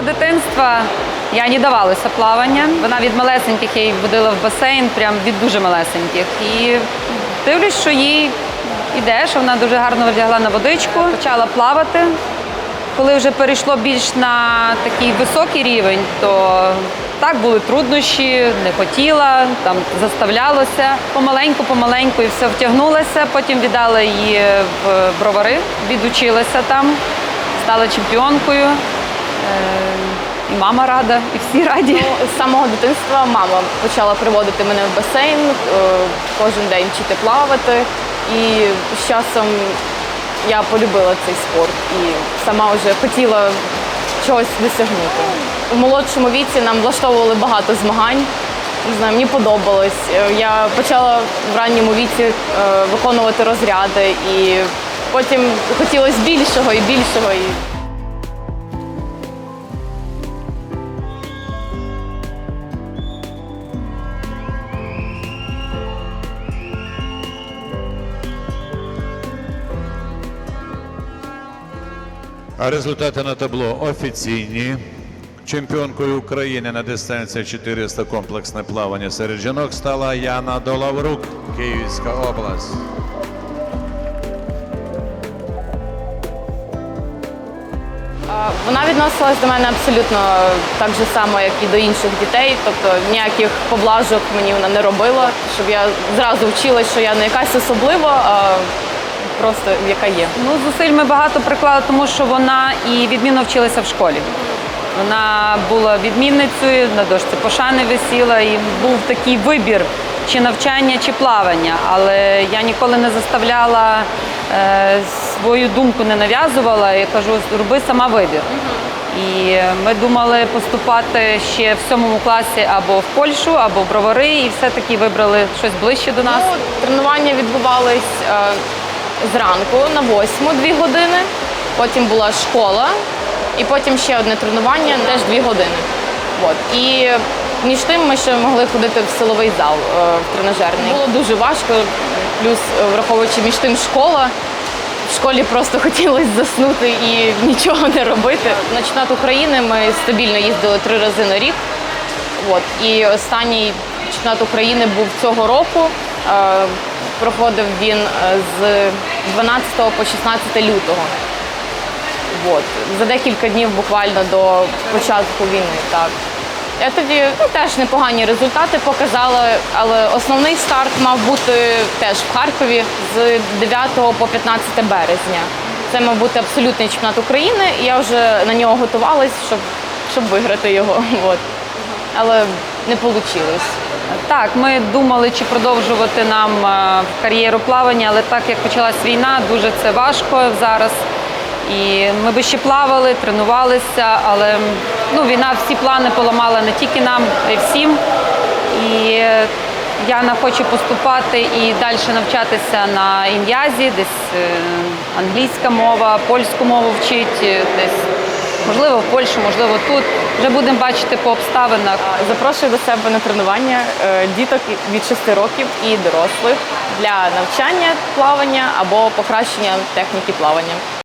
самого дитинства я не давалося плавання. Вона від малесеньких я її водила в басейн, прям від дуже малесеньких. І дивлюсь, що їй іде, що вона дуже гарно вдягла на водичку, почала плавати. Коли вже перейшло більш на такий високий рівень, то так були труднощі, не хотіла, там заставлялося. Помаленьку, помаленьку і все втягнулася. Потім віддала її в бровари, відучилася там, стала чемпіонкою. І мама рада, і всі раді. Ну, З самого дитинства мама почала приводити мене в басейн, е, кожен день вчити плавати. І з часом я полюбила цей спорт і сама вже хотіла чогось досягнути. У молодшому віці нам влаштовували багато змагань. Не знаю, мені подобалось. Е, Я почала в ранньому віці е, виконувати розряди, і потім хотілося більшого і більшого. А результати на табло офіційні. Чемпіонкою України на дистанції 400 комплексне плавання серед жінок стала Яна Долаврук, Київська область. Вона відносилась до мене абсолютно так же само, як і до інших дітей. Тобто ніяких поблажок мені вона не робила, щоб я зразу вчилась, що я не якась особлива, просто яка є. Ну, зусиль ми багато приклали, тому що вона і відмінно вчилася в школі. Вона була відмінницею, на дошці пошани висіла, і був такий вибір чи навчання, чи плавання. Але я ніколи не заставляла е, свою думку не нав'язувала. Я кажу, роби сама вибір. І ми думали поступати ще в сьомому класі або в Польщу, або в Бровари, і все-таки вибрали щось ближче до нас. Ну, тренування відбувались е, зранку на восьму дві години, потім була школа, і потім ще одне тренування, теж дві години. От. І між тим ми ще могли ходити в силовий зал е, в тренажерний. Було дуже важко, плюс е, враховуючи між тим школа. В школі просто хотілося заснути і нічого не робити. На чемпіонат України ми стабільно їздили три рази на рік. От. І останній чемпіонат України був цього року. Е, проходив він е, з 12 по 16 лютого. От. За декілька днів буквально до початку війни. Так. Я тоді ну, теж непогані результати показала, але основний старт мав бути теж в Харкові з 9 по 15 березня. Це мав бути абсолютний чемпіонат України, і я вже на нього готувалась, щоб, щоб виграти його. От. Але не вийшло. Так, ми думали, чи продовжувати нам е, кар'єру плавання, але так як почалась війна, дуже це важко зараз. І ми би ще плавали, тренувалися, але ну, війна всі плани поламала не тільки нам, а й всім. І Яна хоче поступати і далі навчатися на ін'язі, десь е, англійська мова, польську мову вчить, е, десь можливо в Польщі, можливо тут. Вже будемо бачити по обставинах. Запрошую до себе на тренування е, діток від 6 років і дорослих для навчання плавання або покращення техніки плавання.